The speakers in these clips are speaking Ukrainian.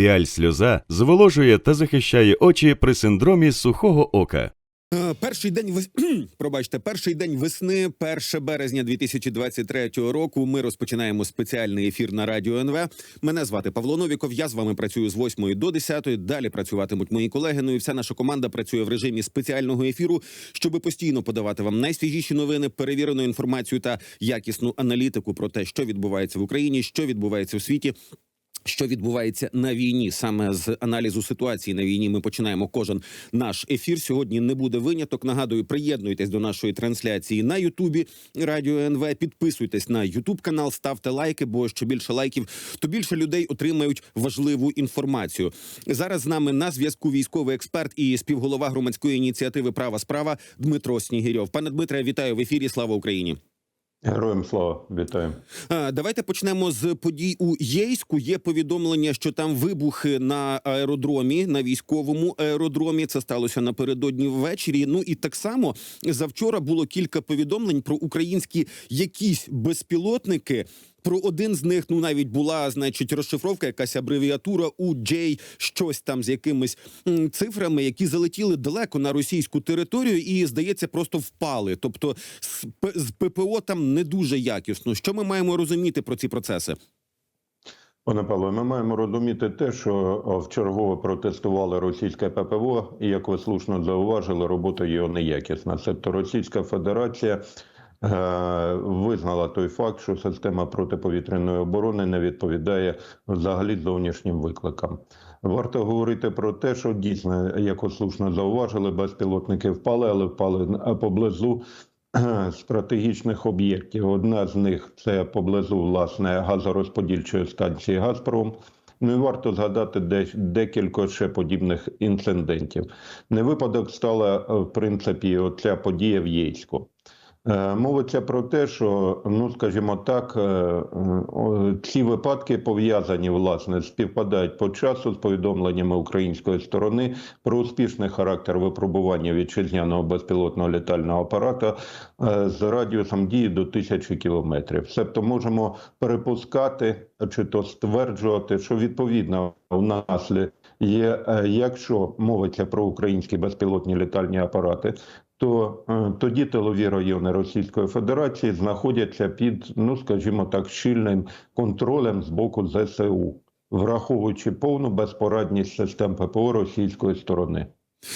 Піаль сльоза зволожує та захищає очі при синдромі сухого ока. Е, Перший день вес... пробачте, перший день весни, 1 березня 2023 року. Ми розпочинаємо спеціальний ефір на радіо НВ. Мене звати Павло Новіков. Я з вами працюю з 8 до 10. Далі працюватимуть мої колеги. Ну і вся наша команда працює в режимі спеціального ефіру, щоб постійно подавати вам найсвіжіші новини, перевірену інформацію та якісну аналітику про те, що відбувається в Україні, що відбувається в світі. Що відбувається на війні? Саме з аналізу ситуації на війні ми починаємо кожен наш ефір. Сьогодні не буде виняток. Нагадую, приєднуйтесь до нашої трансляції на Ютубі Радіо НВ. Підписуйтесь на Ютуб канал, ставте лайки, бо що більше лайків, то більше людей отримають важливу інформацію. Зараз з нами на зв'язку військовий експерт і співголова громадської ініціативи Права справа Дмитро Снігирьов. Пане Дмитре, вітаю в ефірі. Слава Україні. Героям слава вітаю. Давайте почнемо з подій у Єйську. Є повідомлення, що там вибухи на аеродромі, на військовому аеродромі. Це сталося напередодні ввечері. Ну і так само завчора було кілька повідомлень про українські якісь безпілотники. Про один з них ну навіть була значить розшифровка, якась абревіатура UJ, щось там з якимись цифрами, які залетіли далеко на російську територію, і здається, просто впали. Тобто з, ППО там не дуже якісно. Що ми маємо розуміти про ці процеси? Пане Павло, ми маємо розуміти те, що о, вчергове протестували російське ППО, і як ви слушно зауважили, робота його неякісна. Тобто Російська Федерація визнала той факт, що система протиповітряної оборони не відповідає взагалі зовнішнім викликам. Варто говорити про те, що дійсно, як слушно зауважили, безпілотники впали, але впали е, поблизу стратегічних об'єктів. Одна з них це поблизу власне газорозподільчої станції Газпром. Ну і варто згадати де- декілька ще подібних інцидентів. Не випадок стала е, в принципі оця подія в Єйську. Е, Мовиться про те, що ну скажімо так, е, ці випадки пов'язані власне співпадають по часу з повідомленнями української сторони про успішний характер випробування вітчизняного безпілотного літального апарата е, з радіусом дії до тисячі кілометрів. Себто можемо перепускати чи то стверджувати, що відповідно у нас є, якщо мовиться про українські безпілотні літальні апарати, то е, тоді тилові райони Російської Федерації знаходяться під, ну скажімо так, щільним контролем з боку ЗСУ, враховуючи повну безпорадність систем ППО російської сторони.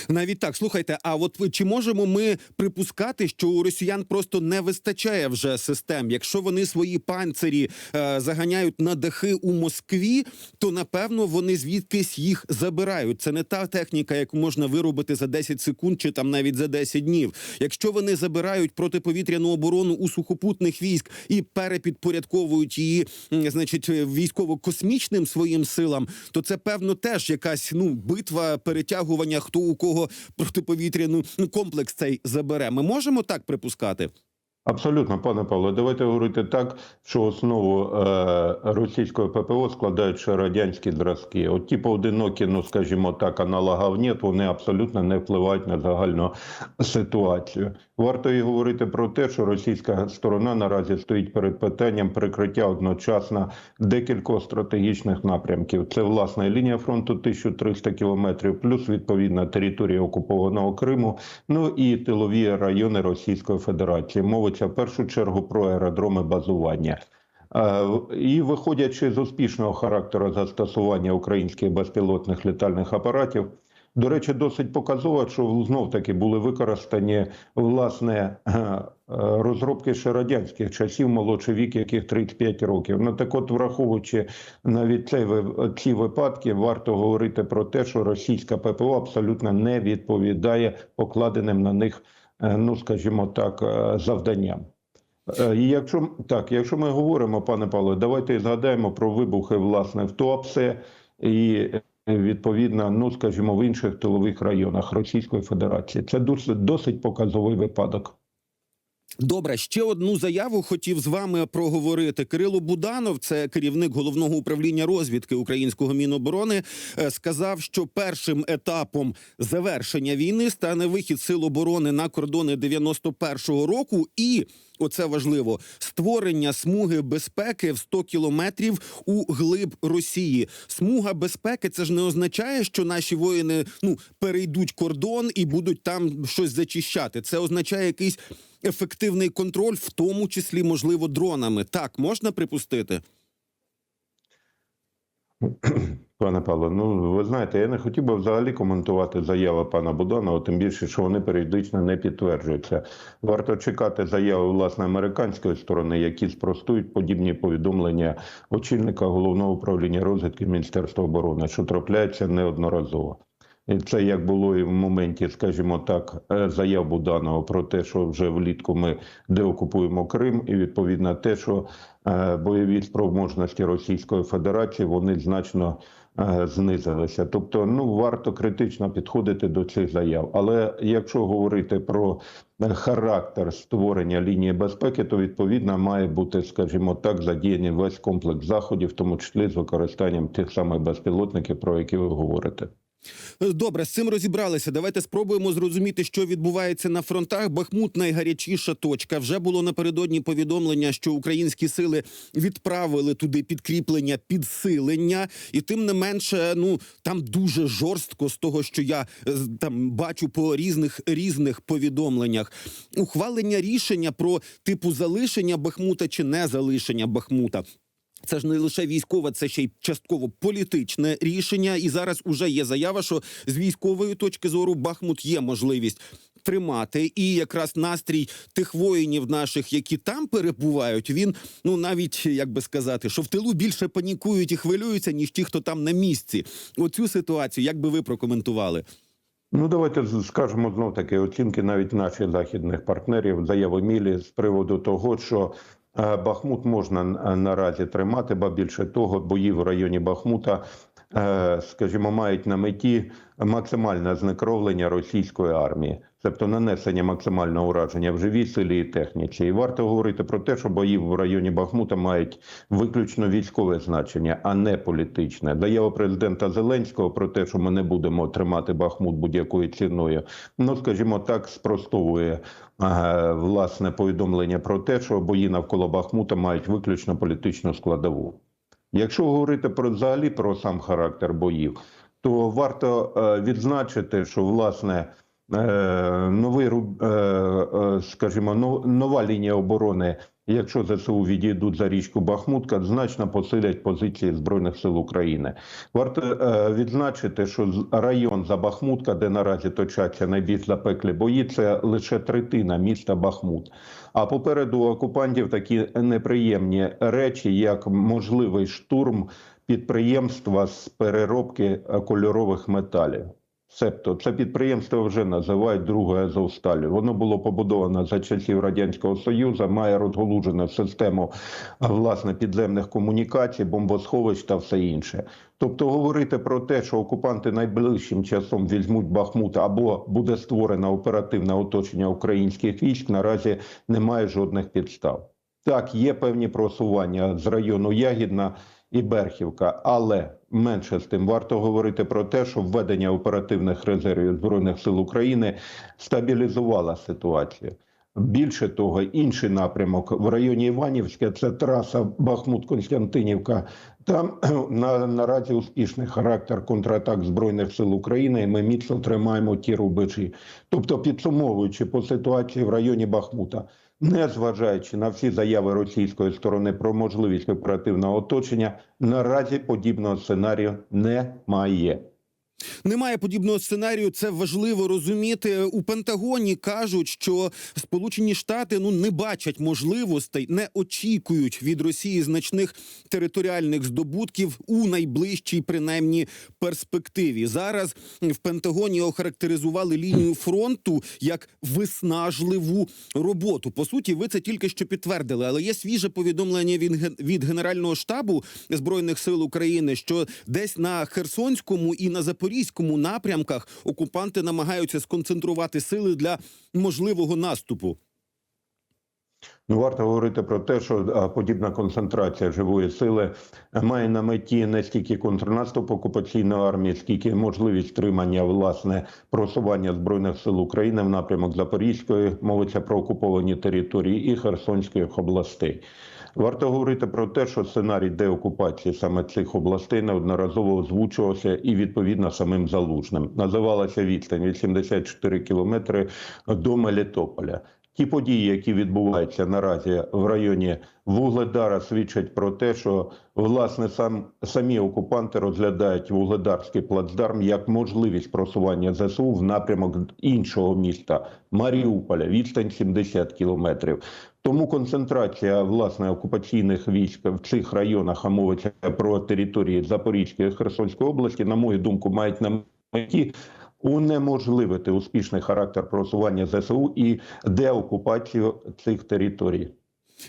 Навіть так, слухайте. А от чи можемо ми припускати, що у росіян просто не вистачає вже систем? Якщо вони свої панцирі е, заганяють на дахи у Москві, то напевно вони звідкись їх забирають. Це не та техніка, яку можна виробити за 10 секунд чи там навіть за 10 днів. Якщо вони забирають протиповітряну оборону у сухопутних військ і перепідпорядковують її, значить, військово-космічним своїм силам, то це певно теж якась ну битва перетягування, хто у кого протиповітряну ну, комплекс цей забере. Ми можемо так припускати. Абсолютно, пане Павло, давайте говорити так, що основу е, російського ППО складають ще радянські зразки. От ті поодинокі, ну скажімо так, аналогів нет, вони абсолютно не впливають на загальну ситуацію. Варто і говорити про те, що російська сторона наразі стоїть перед питанням прикриття одночасно декількох стратегічних напрямків. Це власне лінія фронту 1300 кілометрів, плюс відповідна територія окупованого Криму, ну і тилові райони Російської Федерації. Мовиться в першу чергу про аеродроми базування. Е, І виходячи з успішного характеру застосування українських безпілотних літальних апаратів, до речі, досить показово, що знов таки були використані власне е, розробки ще радянських часів, молодший вік, яких 35 років. Ну так, от, враховуючи навіть цей ці випадки, варто говорити про те, що російська ППО абсолютно не відповідає покладеним на них, ну скажімо так, е, завданням. Е, І якщо так, якщо ми говоримо, пане Павло, давайте згадаємо про вибухи власне в Туапсе і е, відповідно, ну скажімо, в інших тилових районах Російської Федерації. Це досить досить показовий випадок. Добре, ще одну заяву хотів з вами проговорити. Кирило Буданов, це керівник головного управління розвідки українського міноборони, е, сказав, що першим етапом завершення війни стане вихід сил оборони на кордони 91-го року і Оце важливо. Створення смуги безпеки в 100 кілометрів у глиб Росії. Смуга безпеки це ж не означає, що наші воїни ну перейдуть кордон і будуть там щось зачищати. Це означає якийсь ефективний контроль, в тому числі, можливо, дронами. Так можна припустити. Пане Павло, ну ви знаєте, я не хотів би взагалі коментувати заяви пана Буданова, тим більше, що вони періодично не підтверджуються. Варто чекати заяви власне американської сторони, які спростують подібні повідомлення очільника головного управління розвідки Міністерства оборони, що трапляється неодноразово. Це як було і в моменті, скажімо так, е, заяв Буданова про те, що вже влітку ми деокупуємо Крим, і відповідно те, що е, бойові спроможності Російської Федерації вони значно е, знизилися. Тобто, ну варто критично підходити до цих заяв. Але якщо говорити про характер створення лінії безпеки, то відповідно має бути, скажімо так, задіяний весь комплекс заходів, в тому числі з використанням тих самих безпілотників, про які ви говорите. Е, Добре, з цим розібралися. Давайте спробуємо зрозуміти, що відбувається на фронтах. Бахмут найгарячіша точка. Вже було напередодні повідомлення, що українські сили відправили туди підкріплення, підсилення, і тим не менше, ну там дуже жорстко з того, що я е, там бачу по різних різних повідомленнях. Ухвалення рішення про типу залишення Бахмута чи не залишення Бахмута. Це ж не лише військове, це ще й частково політичне рішення. І зараз уже є заява, що з військової точки зору Бахмут є можливість тримати. І якраз настрій тих воїнів наших, які там перебувають, він ну навіть як би сказати, що в тилу більше панікують і хвилюються, ніж ті, хто там на місці. Оцю ситуацію, як би ви прокоментували? Ну, давайте скажемо знов таки оцінки навіть наших західних партнерів заяви Мілі з приводу того, що Бахмут можна наразі тримати, ба більше того, бої в районі Бахмута, е, скажімо, мають на меті максимальне знекровлення російської армії, тобто нанесення максимального ураження в живій силі і техніці. І варто говорити про те, що бої в районі Бахмута мають виключно військове значення, а не політичне. Заява президента Зеленського про те, що ми не будемо тримати Бахмут будь-якою ціною. Ну, скажімо так, спростовує е, власне повідомлення про те, що бої навколо Бахмута мають виключно політичну складову. Якщо говорити про взагалі про сам характер боїв, то варто е, відзначити, що власне новий руб- е, е, скажімо, но- нова лінія оборони, якщо ЗСУ відійдуть за річку Бахмутка, значно посилять позиції збройних сил України. Варто е, відзначити, що район за Бахмутка, де наразі точаться найбільш запеклі бої, це лише третина міста Бахмут. А попереду окупантів такі неприємні речі, як можливий штурм підприємства з переробки е, кольорових металів. Себто це підприємство вже називають другою Азовсталю. Воно було побудовано за часів радянського союзу, має розголужену систему власне підземних комунікацій, бомбосховищ та все інше. Тобто говорити про те, що окупанти найближчим часом візьмуть Бахмут або буде створено оперативне оточення українських військ, наразі немає жодних підстав. Так, є певні просування з району Ягідна і Берхівка, але менше з тим варто говорити про те, що введення оперативних резервів збройних сил України стабілізувало ситуацію. Більше того, інший напрямок в районі Іванівська це траса Бахмут-Константинівка. Там на, наразі успішний характер контратак збройних сил України. і Ми міцно тримаємо ті рубежі. Тобто, підсумовуючи по ситуації в районі Бахмута, не зважаючи на всі заяви російської сторони про можливість оперативного оточення, наразі подібного сценарію немає. Немає подібного сценарію. Це важливо розуміти. У Пентагоні кажуть, що Сполучені Штати ну не бачать можливостей, не очікують від Росії значних територіальних здобутків у найближчій, принаймні, перспективі. Зараз в Пентагоні охарактеризували лінію фронту як виснажливу роботу. По суті, ви це тільки що підтвердили, але є свіже повідомлення від, від Генерального штабу збройних сил України, що десь на Херсонському і на Запорізькому напрямках окупанти намагаються сконцентрувати сили для можливого наступу. Ну, варто говорити про те, що подібна концентрація живої сили має на меті не стільки контрнаступ окупаційної армії, скільки можливість стримання власне просування збройних сил України в напрямок Запорізької, мовиться про окуповані території і Херсонських областей. Варто говорити про те, що сценарій деокупації саме цих областей неодноразово озвучувався і відповідно самим залужним. Називалася відстань 84 кілометри до Мелітополя. Ті події, які відбуваються наразі в районі Вугледара, свідчать про те, що власне сам самі окупанти розглядають Вугледарський плацдарм як можливість просування ЗСУ в напрямок іншого міста Маріуполя, відстань 70 кілометрів. Тому концентрація власне окупаційних військ в цих районах, а мовиться про території Запорізької і Херсонської області, на мою думку, мають на меті унеможливити успішний характер просування ЗСУ і деокупацію цих територій.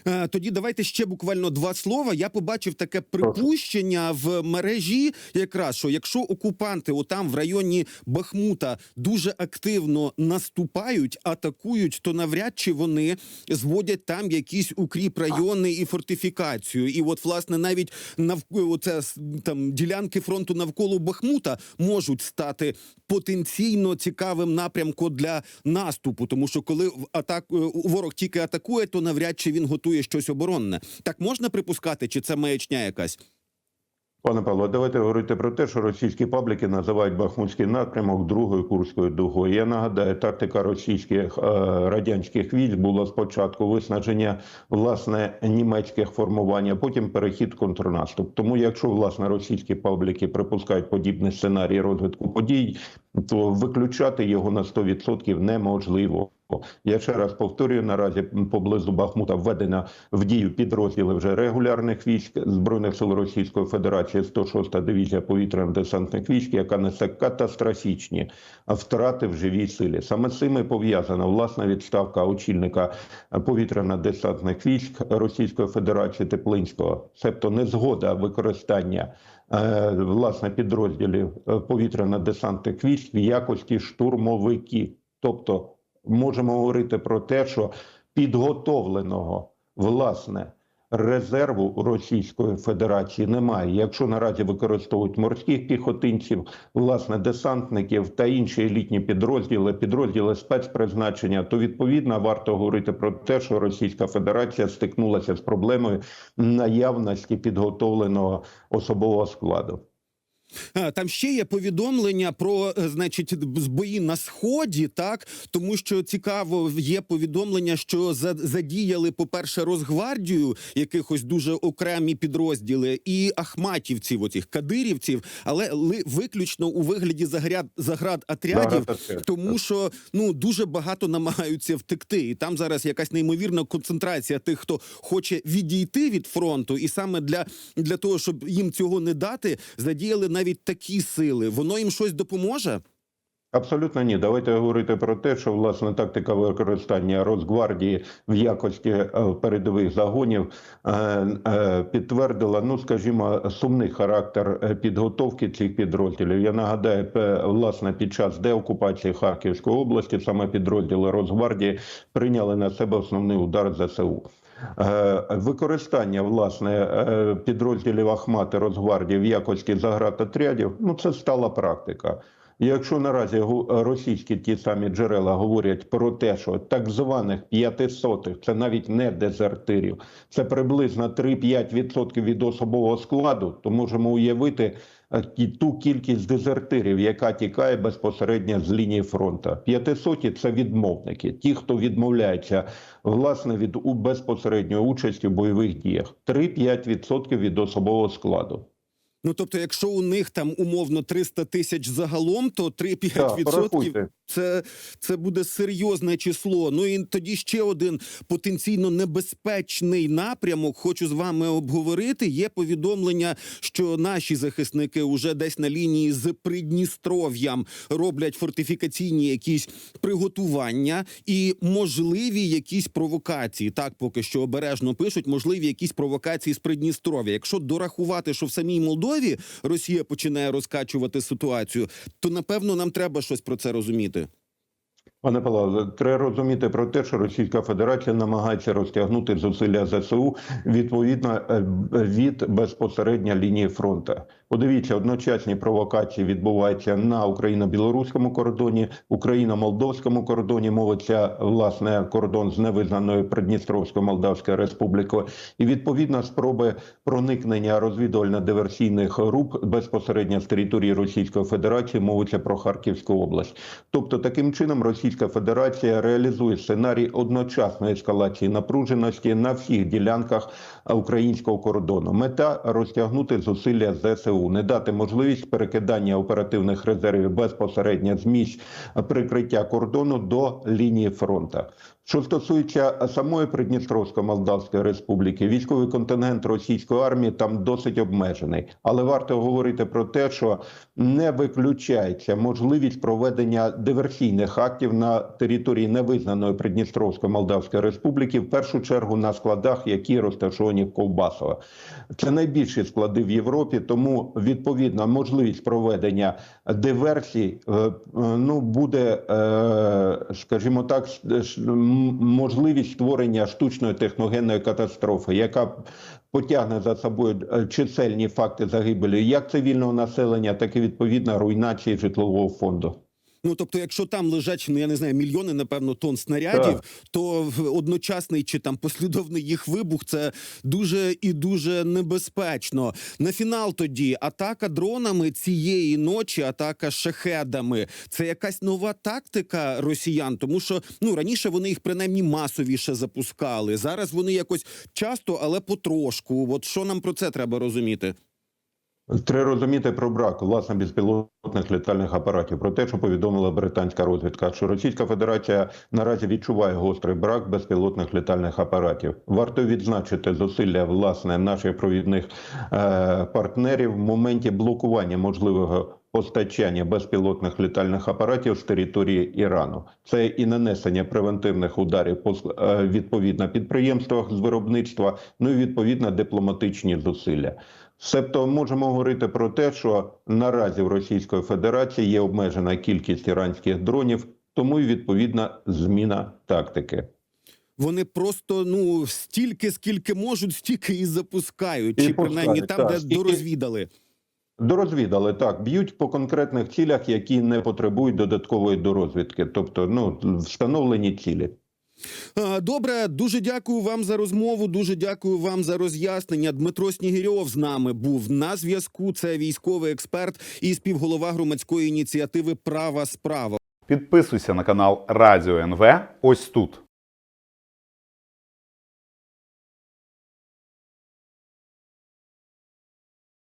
Е, Тоді давайте ще буквально два слова. Я побачив таке припущення в мережі, якраз що якщо окупанти отам в районі Бахмута дуже активно наступають, атакують, то навряд чи вони зводять там якісь укріп райони і фортифікацію. І от власне навіть навколо оце, там ділянки фронту навколо Бахмута можуть стати потенційно цікавим напрямком для наступу, тому що коли атак е, ворог тільки атакує, то навряд чи він готує щось оборонне. Так можна припускати, чи це маячня якась? Пане Павло, давайте говорити про те, що російські пабліки називають Бахмутський напрямок другою Курською дугою. Я нагадаю, тактика російських е, радянських військ була спочатку виснаження власне німецьких формувань, а потім перехід контрнаступ. Тому, якщо власне російські пабліки припускають подібний сценарій розвитку подій, то виключати його на 100% неможливо. Я ще раз повторюю, наразі поблизу Бахмута введено в дію підрозділи вже регулярних військ збройних сил Російської Федерації, 106-та дивізія повітряно-десантних військ, яка несе катастрофічні втрати в живій силі. Саме з цим і пов'язана власна відставка очільника повітряно-десантних військ Російської Федерації Теплинського, себто незгода використання е, власне підрозділів е, повітряно-десантних військ в якості штурмовиків, тобто можемо говорити про те, що підготовленого власне резерву Російської Федерації немає. Якщо наразі використовують морських піхотинців, власне десантників та інші елітні підрозділи, підрозділи спецпризначення, то відповідно варто говорити про те, що Російська Федерація стикнулася з проблемою наявності підготовленого особового складу. Там ще є повідомлення про, е, значить, збої на сході, так? Тому що цікаво, є повідомлення, що за- задіяли, по-перше, Росгвардію, якихось дуже окремі підрозділи, і ахматівців, оцих кадирівців, але виключно у вигляді загряд заград отрядів. Тому що ну дуже багато намагаються втекти, і там зараз якась неймовірна концентрація тих, хто хоче відійти від фронту, і саме для, для того, щоб їм цього не дати, задіяли навіть такі сили. Воно їм щось допоможе. Абсолютно ні. Давайте говорити про те, що власне тактика використання Росгвардії в якості е, передових загонів е, е, підтвердила, ну скажімо, сумний характер підготовки цих підрозділів. Я нагадаю, власне, під час деокупації Харківської області саме підрозділи Росгвардії прийняли на себе основний удар ЗСУ. Е, Використання власне е, підрозділів Ахмати Росгвардії в якості заградотрядів, ну це стала практика. Якщо наразі російські ті самі джерела говорять про те, що так званих п'ятисотих, це навіть не дезертирів, це приблизно 3-5% від особового складу, то можемо уявити ту кількість дезертирів, яка тікає безпосередньо з лінії фронту. П'ятисоті це відмовники, ті, хто відмовляється власне від безпосередньої участі в бойових діях. 3-5% від особового складу. Ну тобто, якщо у них там умовно 300 тисяч загалом, то 3-5% Так, це, це буде серйозне число. Ну і тоді ще один потенційно небезпечний напрямок. Хочу з вами обговорити. Є повідомлення, що наші захисники уже десь на лінії з Придністров'ям роблять фортифікаційні якісь приготування і можливі якісь провокації. Так поки що обережно пишуть, можливі якісь провокації з Придністров'я. Якщо дорахувати, що в самій Молдові Росія починає розкачувати ситуацію, то напевно нам треба щось про це розуміти. Пане Павло, треба розуміти про те, що Російська Федерація намагається розтягнути зусилля ЗСУ відповідно е, від безпосередньо лінії фронту. Подивіться, одночасні провокації відбуваються на україно-білоруському кордоні, україно-молдовському кордоні. Мовиться власне кордон з невизнаною Придністровською Молдавською Республікою, і відповідно спроби проникнення розвідувально-диверсійних груп безпосередньо з території Російської Федерації мовиться про Харківську область. Тобто, таким чином Російська Федерація реалізує сценарій одночасної ескалації напруженості на всіх ділянках українського кордону. Мета розтягнути зусилля ЗСУ, не дати можливість перекидання оперативних резервів безпосередньо з місць прикриття кордону до лінії фронту. Що стосується самої Придністровської Молдавської Республіки, військовий контингент російської армії там досить обмежений, але варто говорити про те, що не виключається можливість проведення диверсійних актів на території невизнаної Придністровської Молдавської Республіки, в першу чергу на складах, які розташовані в Ковбасово. Це найбільші склади в Європі, тому відповідна можливість проведення диверсій е, е, ну буде, е, скажімо так, можливість створення штучної техногенної катастрофи, яка потягне за собою е, чисельні факти загибелі як цивільного населення, так і відповідно руйнації житлового фонду. Ну тобто, якщо там лежать, ну я не знаю, мільйони, напевно, тонн снарядів, Так. то одночасний чи там послідовний їх вибух це дуже і дуже небезпечно. На фінал тоді атака дронами цієї ночі, атака шахедами. Це якась нова тактика росіян, тому що ну раніше вони їх принаймні масовіше запускали. Зараз вони якось часто, але потрошку. От що нам про це треба розуміти? Треба розуміти про брак власне безпілотних літальних апаратів. Про те, що повідомила британська розвідка, що Російська Федерація наразі відчуває гострий брак безпілотних літальних апаратів. Варто відзначити зусилля власне наших провідних е, партнерів в моменті блокування можливого. Постачання безпілотних літальних апаратів з території Ірану це і нанесення превентивних ударів по е, відповідно підприємствах з виробництва, ну і відповідно дипломатичні зусилля. Себто можемо говорити про те, що наразі в Російської Федерації є обмежена кількість іранських дронів, тому і відповідна зміна тактики. Вони просто ну стільки, скільки можуть, стільки і запускають, І чи принаймні там, так, де стільки- дорозвідали. Дорозвідали так, б'ють по конкретних цілях, які не потребують додаткової дорозвідки, тобто ну встановлені цілі. Добре, дуже дякую вам за розмову. Дуже дякую вам за роз'яснення. Дмитро Снігирьов з нами був на зв'язку. Це військовий експерт і співголова громадської ініціативи Права справа. Підписуйся на канал Радіо НВ ось тут.